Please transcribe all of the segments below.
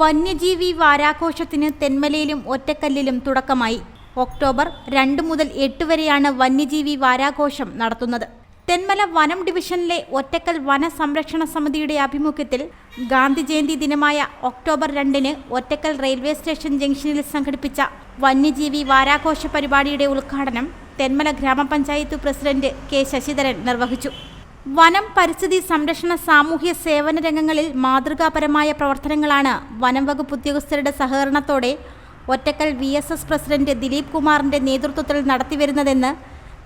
വന്യജീവി വാരാഘോഷത്തിന് തെന്മലയിലും ഒറ്റക്കല്ലിലും തുടക്കമായി. ഒക്ടോബർ രണ്ട് മുതൽ എട്ട് വരെയാണ് വന്യജീവി വാരാഘോഷം നടത്തുന്നത്. തെന്മല വനം ഡിവിഷനിലെ ഒറ്റക്കൽ വന സംരക്ഷണ സമിതിയുടെ ആഭിമുഖ്യത്തിൽ ഗാന്ധി ജയന്തി ദിനമായ ഒക്ടോബർ രണ്ടിന് ഒറ്റക്കൽ റെയിൽവേ സ്റ്റേഷൻ ജംഗ്ഷനിൽ സംഘടിപ്പിച്ച വന്യജീവി വാരാഘോഷ പരിപാടിയുടെ ഉദ്ഘാടനം തെന്മല ഗ്രാമപഞ്ചായത്ത് പ്രസിഡന്റ് കെ ശശിധരൻ നിർവഹിച്ചു. വനം പരിസ്ഥിതി സംരക്ഷണ സാമൂഹ്യ സേവന രംഗങ്ങളിൽ മാതൃകാപരമായ പ്രവർത്തനങ്ങളാണ് വനം വകുപ്പ് ഉദ്യോഗസ്ഥരുടെ സഹകരണത്തോടെ Ottakkal V S S president Dileep കുമാറിന്റെ നേതൃത്വത്തിൽ നടത്തിവരുന്നതെന്ന്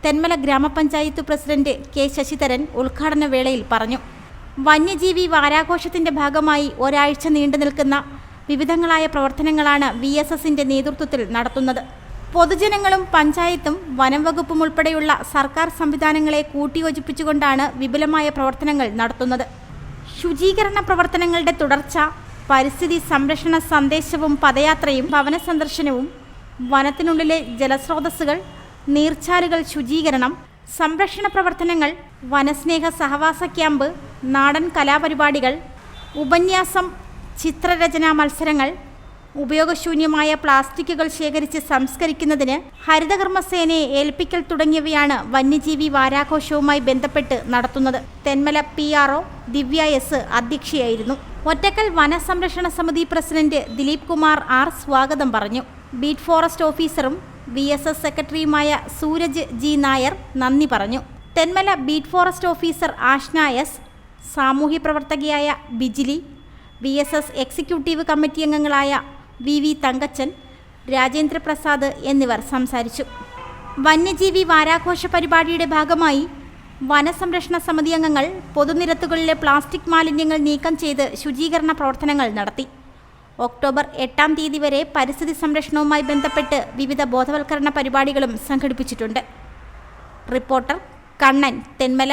തെന്മല ഗ്രാമപഞ്ചായത്ത് പ്രസിഡന്റ് കെ ശശിധരൻ ഉദ്ഘാടന വേളയിൽ പറഞ്ഞു. വന്യജീവി വാരാഘോഷത്തിന്റെ ഭാഗമായി ഒരാഴ്ച നീണ്ടു നിൽക്കുന്ന വിവിധങ്ങളായ പ്രവർത്തനങ്ങളാണ് വി എസ് എസിന്റെ നേതൃത്വത്തിൽ നടത്തുന്നത്. പൊതുജനങ്ങളും പഞ്ചായത്തും വനം വകുപ്പും ഉൾപ്പെടെയുള്ള സർക്കാർ സംവിധാനങ്ങളെ കൂട്ടിയോജിപ്പിച്ചുകൊണ്ടാണ് വിപുലമായ പ്രവർത്തനങ്ങൾ നടത്തുന്നത്. ശുചീകരണ പ്രവർത്തനങ്ങളുടെ തുടർച്ച പരിസ്ഥിതി സംരക്ഷണ സന്ദേശവും പദയാത്രയും ഭവന സന്ദർശനവും വനത്തിനുള്ളിലെ ജലസ്രോതസ്സുകൾ നീർച്ചാലുകൾ ശുചീകരണം സംരക്ഷണ പ്രവർത്തനങ്ങൾ വനസ്നേഹ സഹവാസ ക്യാമ്പ് നാടൻ കലാപരിപാടികൾ ഉപന്യാസം ചിത്രരചനാ മത്സരങ്ങൾ ഉപയോഗശൂന്യമായ പ്ലാസ്റ്റിക്കുകൾ ശേഖരിച്ച് സംസ്കരിക്കുന്നതിന് ഹരിതകർമ്മസേനയെ ഏൽപ്പിക്കൽ തുടങ്ങിയവയാണ് വന്യജീവി വാരാഘോഷവുമായി ബന്ധപ്പെട്ട് നടത്തുന്നത്. Thenmala P R O Divya S അധ്യക്ഷയായിരുന്നു. Ottakkal വനസംരക്ഷണ സമിതി പ്രസിഡന്റ് ദിലീപ് കുമാർ ആർ സ്വാഗതം പറഞ്ഞു. ബീറ്റ് ഫോറസ്റ്റ് ഓഫീസറും വി എസ് എസ് സെക്രട്ടറിയുമായ സൂരജ് ജി നായർ നന്ദി പറഞ്ഞു. Thenmala beat forest officer Ashna S സാമൂഹ്യ പ്രവർത്തകയായ Bijili V S S executive committee അംഗങ്ങളായ വി വി തങ്കച്ചൻ രാജേന്ദ്രപ്രസാദ് എന്നിവർ സംസാരിച്ചു. വന്യജീവി വാരാഘോഷ പരിപാടിയുടെ ഭാഗമായി വനസംരക്ഷണ സമിതി അംഗങ്ങൾ പൊതുനിരത്തുകളിലെ പ്ലാസ്റ്റിക് മാലിന്യങ്ങൾ നീക്കം ചെയ്ത് ശുചീകരണ പ്രവർത്തനങ്ങൾ നടത്തി. ഒക്ടോബർ എട്ടാം തീയതി വരെ പരിസ്ഥിതി സംരക്ഷണവുമായി ബന്ധപ്പെട്ട് വിവിധ ബോധവൽക്കരണ പരിപാടികളും സംഘടിപ്പിച്ചിട്ടുണ്ട്. റിപ്പോർട്ടർ കണ്ണൻ തെന്മല